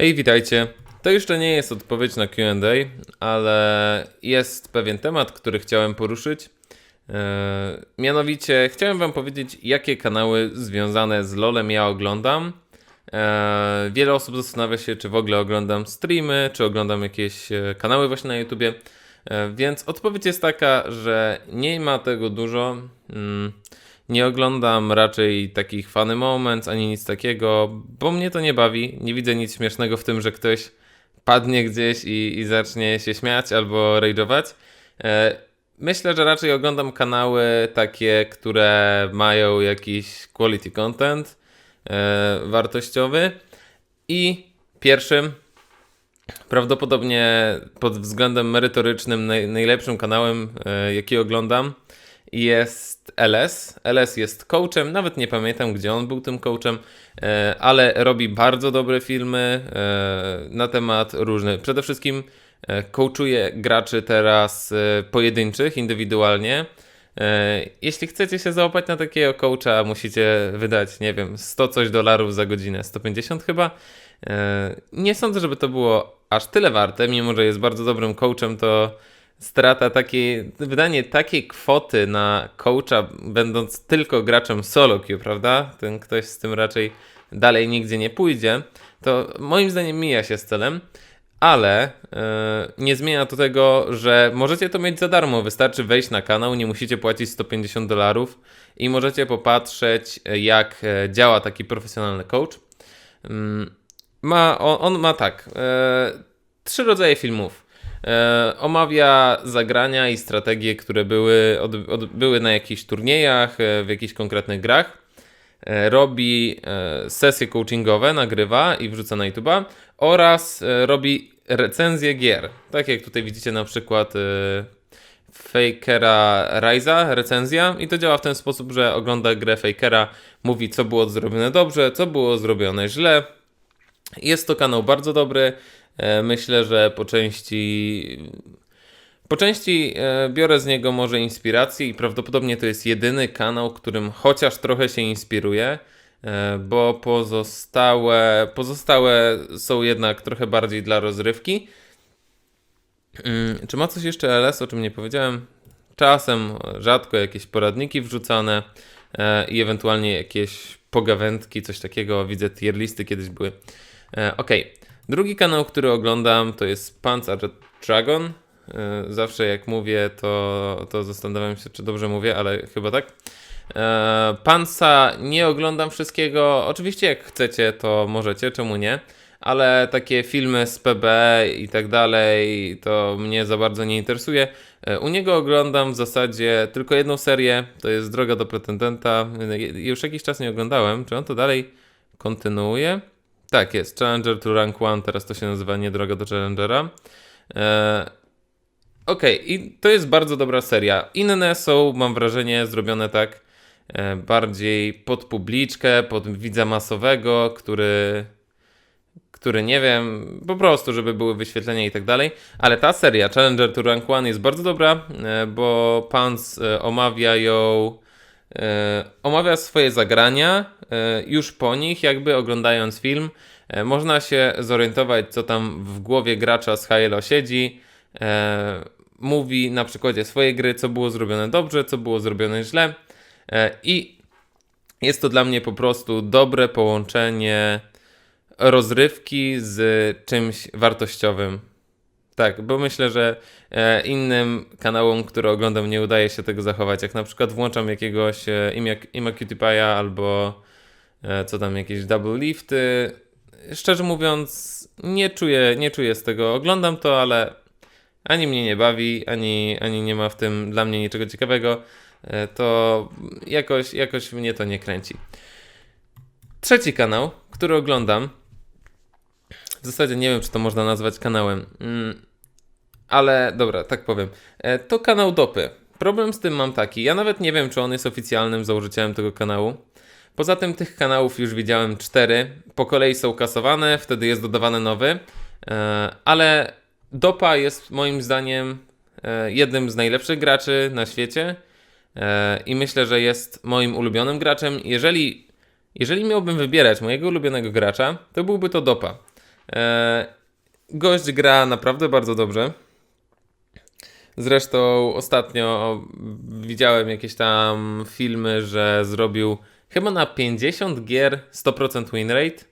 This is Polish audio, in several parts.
Hej, witajcie. To jeszcze nie jest odpowiedź na QA, ale jest pewien temat, który chciałem poruszyć. E, mianowicie chciałem Wam powiedzieć, jakie kanały związane z LOLem ja oglądam. E, wiele osób zastanawia się, czy w ogóle oglądam streamy, czy oglądam jakieś e, kanały właśnie na YouTubie. Więc odpowiedź jest taka, że nie ma tego dużo. Mm, nie oglądam raczej takich funny moments ani nic takiego, bo mnie to nie bawi. Nie widzę nic śmiesznego w tym, że ktoś padnie gdzieś i, i zacznie się śmiać albo rage'ować. E, Myślę, że raczej oglądam kanały takie, które mają jakiś quality content e, wartościowy. I pierwszym, prawdopodobnie pod względem merytorycznym, naj, najlepszym kanałem, e, jaki oglądam, jest LS. LS jest coachem, nawet nie pamiętam, gdzie on był tym coachem, e, ale robi bardzo dobre filmy e, na temat różnych. Przede wszystkim e, coachuje graczy teraz pojedynczych, indywidualnie. Jeśli chcecie się załapać na takiego coacha, musicie wydać, nie wiem, 100 coś dolarów za godzinę, 150 chyba. Nie sądzę, żeby to było aż tyle warte, mimo że jest bardzo dobrym coachem, to strata takiej, wydanie takiej kwoty na coacha, będąc tylko graczem solo queue, prawda? Ten ktoś z tym raczej dalej nigdzie nie pójdzie, to moim zdaniem mija się z celem, ale e, nie zmienia to tego, że możecie to mieć za darmo. Wystarczy wejść na kanał, nie musicie płacić 150 dolarów i możecie popatrzeć, jak e, działa taki profesjonalny coach. Mm, Ma, on, on ma tak, e, trzy rodzaje filmów. E, omawia zagrania i strategie, które były, od, od, były na jakichś turniejach, e, w jakichś konkretnych grach. E, robi e, sesje coachingowe, nagrywa i wrzuca na YouTube'a oraz e, robi recenzje gier. Tak jak tutaj widzicie na przykład e, Fakera Rise'a, recenzja i to działa w ten sposób, że ogląda grę Fakera, mówi co było zrobione dobrze, co było zrobione źle, jest to kanał bardzo dobry. E, Myślę, że po części. Po części e, biorę z niego może inspirację i prawdopodobnie to jest jedyny kanał, którym chociaż trochę się inspiruję, e, bo pozostałe, pozostałe są jednak trochę bardziej dla rozrywki. Mm, Czy ma coś jeszcze LS, o czym nie powiedziałem? Czasem, rzadko jakieś poradniki wrzucane i ewentualnie jakieś pogawędki, coś takiego. Widzę tier listy kiedyś były. Okej. Drugi kanał, który oglądam, to jest Panzer Dragon. E, Zawsze jak mówię, to, to zastanawiam się, czy dobrze mówię, ale chyba tak. E, Pansa nie oglądam wszystkiego. Oczywiście, jak chcecie, to możecie, czemu nie? Ale takie filmy z PB i tak dalej, to mnie za bardzo nie interesuje. E, U niego oglądam w zasadzie tylko jedną serię, to jest Droga do Pretendenta. Już jakiś czas nie oglądałem. Czy on to dalej kontynuuje? Tak, jest. Challenger to Rank 1, teraz to się nazywa nie Droga do Challengera. E, Okej, i to jest bardzo dobra seria. Inne są, mam wrażenie, zrobione tak e, bardziej pod publiczkę, pod widza masowego, który, który nie wiem, po prostu, żeby były wyświetlenia i tak dalej. Ale ta seria, Challenger to Rank 1, jest bardzo dobra, e, bo Pans e, omawia ją e, omawia swoje zagrania już po nich, jakby oglądając film. E, można się zorientować, co tam w głowie gracza z Halo siedzi. E, mówi na przykładzie swojej gry, co było zrobione dobrze, co było zrobione źle. E, I jest to dla mnie po prostu dobre połączenie rozrywki z czymś wartościowym. Tak, bo myślę, że e, innym kanałom, które oglądam, nie udaje się tego zachować. Jak na przykład włączam jakiegoś e, Ima, albo e, co tam, jakieś double lifty. Szczerze mówiąc, nie czuję, nie czuję z tego. Oglądam to, ale ani mnie nie bawi, ani, ani nie ma w tym dla mnie niczego ciekawego. E, To jakoś, jakoś mnie to nie kręci. Trzeci kanał, który oglądam, w zasadzie nie wiem, czy to można nazwać kanałem, mm, ale dobra, tak powiem. E, To kanał Dopy. Problem z tym mam taki, ja nawet nie wiem, czy on jest oficjalnym założycielem tego kanału. Poza tym tych kanałów już widziałem cztery. Po kolei są kasowane, wtedy jest dodawany nowy. E, Ale Dopa jest moim zdaniem e, jednym z najlepszych graczy na świecie. E, I myślę, że jest moim ulubionym graczem. Jeżeli, jeżeli miałbym wybierać mojego ulubionego gracza, to byłby to Dopa. Gość gra naprawdę bardzo dobrze. Zresztą ostatnio widziałem jakieś tam filmy, że zrobił chyba na 50 gier 100% win rate,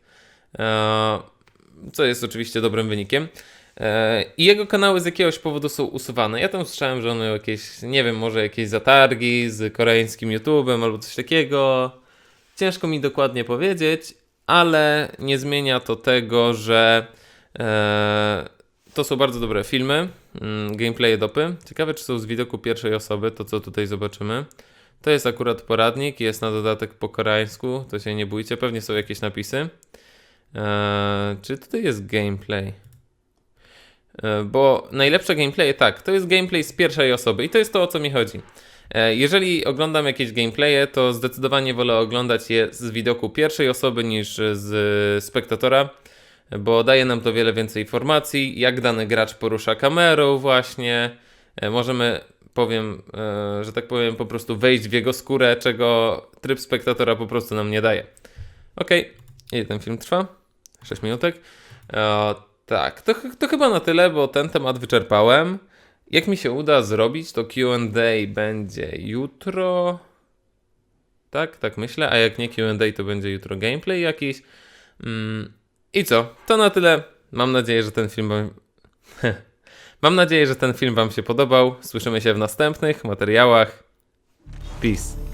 e, co jest oczywiście dobrym wynikiem. E, I jego kanały z jakiegoś powodu są usuwane. Ja tam słyszałem, że on miał jakieś, nie wiem, może jakieś zatargi z koreańskim YouTube'em albo coś takiego. Ciężko mi dokładnie powiedzieć, ale nie zmienia to tego, że e, to są bardzo dobre filmy, mm, gameplaye dopy. Ciekawe, czy są z widoku pierwszej osoby, to co tutaj zobaczymy. To jest akurat poradnik, jest na dodatek po koreańsku, to się nie bójcie, pewnie są jakieś napisy. Eee, czy tutaj jest gameplay? E, Bo najlepsze gameplaye, tak, to jest gameplay z pierwszej osoby i to jest to, o co mi chodzi. E, Jeżeli oglądam jakieś gameplaye, to zdecydowanie wolę oglądać je z widoku pierwszej osoby niż z spektatora, bo daje nam to wiele więcej informacji, jak dany gracz porusza kamerą właśnie. E, Możemy, powiem, e, że tak powiem, po prostu wejść w jego skórę, czego tryb spektatora po prostu nam nie daje. Okej, ile ten film trwa? 6 minutek. E, tak, to, to chyba na tyle, bo ten temat wyczerpałem. Jak mi się uda zrobić, to QA będzie jutro. Tak, tak myślę. A jak nie QA, to będzie jutro gameplay jakiś. Mm, I co? To na tyle. Mam nadzieję, że ten film. Mam nadzieję, że ten film Wam się podobał. Słyszymy się w następnych materiałach. Peace.